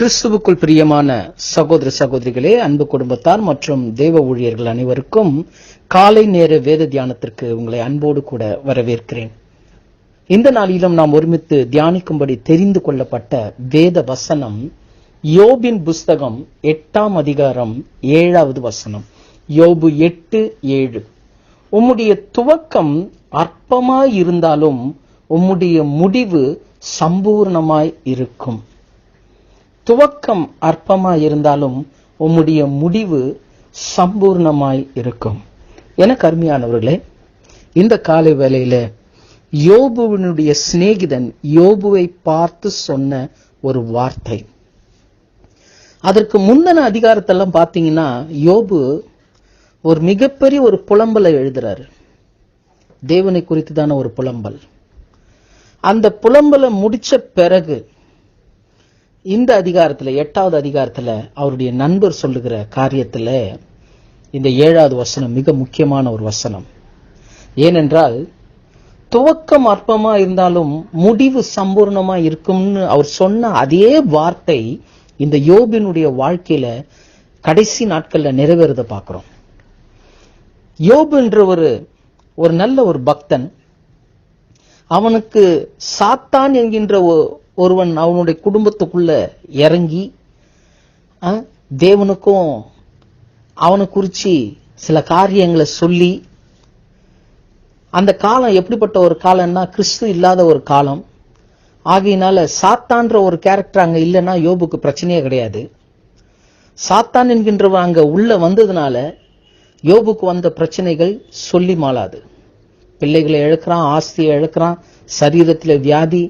கிறிஸ்துவுக்குள் பிரியமான சகோதர சகோதரிகளே அன்பு குடும்பத்தார் மற்றும் தேவ ஊழியர்கள் அனைவருக்கும் காலை நேர வேத தியானத்திற்கு உங்களை அன்போடு கூட வரவேற்கிறேன். இந்த நாளிலும் நாம் ஒருமித்து தியானிக்கும்படி தெரிந்து கொள்ளப்பட்ட வேத வசனம் யோபின் புஸ்தகம் எட்டாம் அதிகாரம் ஏழாவது வசனம். யோபு எட்டு ஏழு. உம்முடைய துவக்கம் அற்பமாய் இருந்தாலும் உம்முடைய முடிவு சம்பூர்ணமாய் இருக்கும். துவக்கம் அற்பமாய் இருந்தாலும் உம்முடைய முடிவு சம்பூர்ணமாய் இருக்கும். எனக்கு அருமையானவர்களே இந்த காலை வேளையில யோபுவினுடைய சிநேகிதன் யோபுவை பார்த்து சொன்ன ஒரு வார்த்தை. அதற்கு முந்தின அதிகாரத்தெல்லாம் பார்த்தீங்கன்னா யோபு ஒரு மிகப்பெரிய ஒரு புலம்பலை எழுதுறாரு. தேவனை குறித்துதான ஒரு புலம்பல். அந்த புலம்பலை முடிச்ச பிறகு இந்த அதிகாரத்தில் எட்டாவது அதிகாரத்தில் அவருடைய நண்பர் சொல்லுகிற காரியத்தில் இந்த ஏழாவது வசனம் மிக முக்கியமான ஒரு வசனம். ஏனென்றால் துவக்கம் அற்பமாக இருந்தாலும் முடிவு சம்பூர்ணமாக இருக்கும்னு அவர் சொன்ன அதே வார்த்தை இந்த யோபினுடைய வாழ்க்கையில கடைசி நாட்களில் நிறைவேறத பார்க்குறோம். யோபு என்ற ஒரு ஒரு நல்ல ஒரு பக்தன். அவனுக்கு சாத்தான் என்கின்ற ஒருவன் அவனுடைய குடும்பத்துக்குள்ள இறங்கி ஆ, தேவனுக்கும் அவனை குறித்து சில காரியங்களை சொல்லி அந்த காலம் எப்படிப்பட்ட ஒரு காலம்னா கிறிஸ்து இல்லாத ஒரு காலம். ஆகையினால சாத்தான்ற ஒரு கேரக்டர் அங்கே இல்லைன்னா யோபுக்கு பிரச்சனையே கிடையாது. சாத்தான் என்கின்றவன் அங்கே உள்ள வந்ததுனால யோபுக்கு வந்த பிரச்சனைகள் சொல்லி மாளாது. பிள்ளைகளை இழக்கிறான் ஆஸ்தியை இழக்கிறான் சரீரத்தில் வியாதி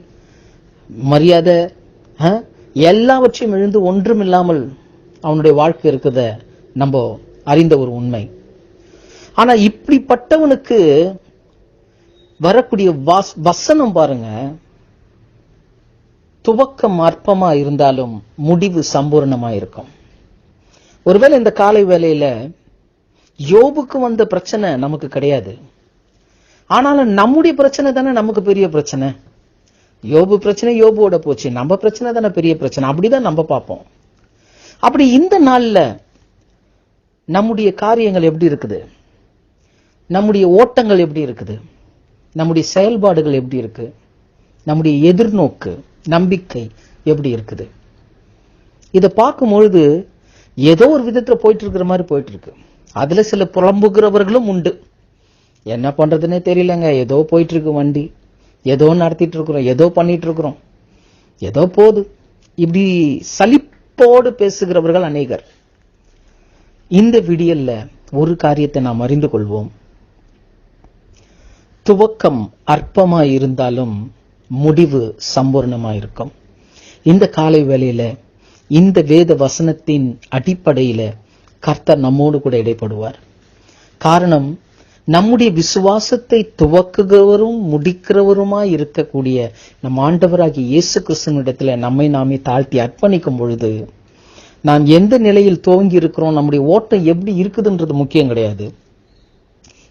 மரியாதை எல்லாவற்றையும் எழுந்து ஒன்றும் இல்லாமல் அவனுடைய வாழ்க்கை இருக்கிறத நம்ம அறிந்த ஒரு உண்மை. ஆனா இப்படிப்பட்டவனுக்கு வரக்கூடிய வாஸ்- வசனம் பாருங்க. துவக்கம் அற்பமா இருந்தாலும் முடிவு சம்பூர்ணமா இருக்கும். ஒருவேளை இந்த காலை வேலையில யோபுக்கு வந்த பிரச்சனை நமக்கு கிடையாது. ஆனாலும் நம்முடைய பிரச்சனை தானே நமக்கு பெரிய பிரச்சனை. யோபு பிரச்சனை யோபுவோட போச்சு. நம்ம பிரச்சனை தானே பெரிய பிரச்சனை. அப்படிதான் நம்ம பார்ப்போம். அப்படி இந்த நாள்ல நம்முடைய காரியங்கள் எப்படி இருக்குது? நம்முடைய ஓட்டங்கள் எப்படி இருக்குது? நம்முடைய செயல்பாடுகள் எப்படி இருக்கு? நம்முடைய எதிர்நோக்கு நம்பிக்கை எப்படி இருக்குது? இதை பார்க்கும்பொழுது ஏதோ ஒரு விதத்துல போயிட்டு இருக்கிற மாதிரி போயிட்டு இருக்கு அதுல சில புலம்புகிறவர்களும் உண்டு. என்ன பண்றதுன்னே தெரியலங்க. ஏதோ போயிட்டு இருக்கு வண்டி. ஏதோ நடத்திட்டு இருக்கிறோம் ஏதோ பண்ணிட்டு இருக்கிறோம் ஏதோ போது இப்படி சலிப்போடு பேசுகிறவர்கள் அநேகர். இந்த விடியல்ல ஒரு காரியத்தை நாம் அறிந்து கொள்வோம். துவக்கம் அற்பமாய் இருந்தாலும் முடிவு சம்பூர்ணமாக இருக்கும் இந்த காலை வேளையில இந்த வேத வசனத்தின் அடிப்படையில கர்த்தர் நம்மோடு கூட இடைப்படுவார். காரணம் நம்முடைய விசுவாசத்தை துவக்குகிறவரும் முடிக்கிறவருமாய் இருக்கக்கூடிய நம் ஆண்டவராகிய இயேசு கிறிஸ்தனிடத்துல நம்மை நாமே தாழ்த்தி அர்ப்பணிக்கும் பொழுது நாம் எந்த நிலையில் துவங்கி இருக்கிறோம் நம்முடைய ஓட்டம் எப்படி இருக்குதுன்றது முக்கியம் கிடையாது.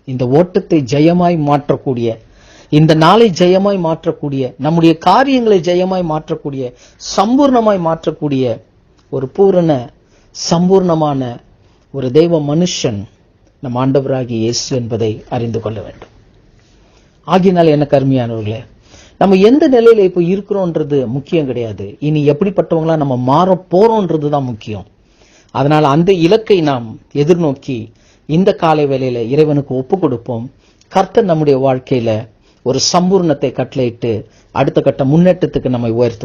இந்த ஓட்டத்தை ஜெயமாய் மாற்றக்கூடிய இந்த நாளை ஜெயமாய் மாற்றக்கூடிய நம்முடைய காரியங்களை ஜெயமாய் மாற்றக்கூடிய சம்பூர்ணமாய் மாற்றக்கூடிய ஒரு பூரண சம்பூர்ணமான ஒரு தெய்வ மனுஷன் நம் ஆண்டவராகிய இயேசு என்பதை அறிந்து கொள்ள வேண்டும். ஆகினால் என்ன கருமையானவர்களே நம்ம எந்த நிலையில இப்போ இருக்கிறோன்றது முக்கியம் கிடையாது. இனி எப்படிப்பட்டவங்களா நம்ம மாற போறோன்றது தான் முக்கியம். அதனால அந்த இலக்கை நாம் எதிர்நோக்கி இந்த காலை வேலையில இறைவனுக்கு ஒப்பு கொடுப்போம். கர்த்தர் நம்முடைய வாழ்க்கையில ஒரு சம்பூர்ணத்தை கட்டளையிட்டு அடுத்த கட்ட முன்னேற்றத்துக்கு நம்மை உயர்த்தும்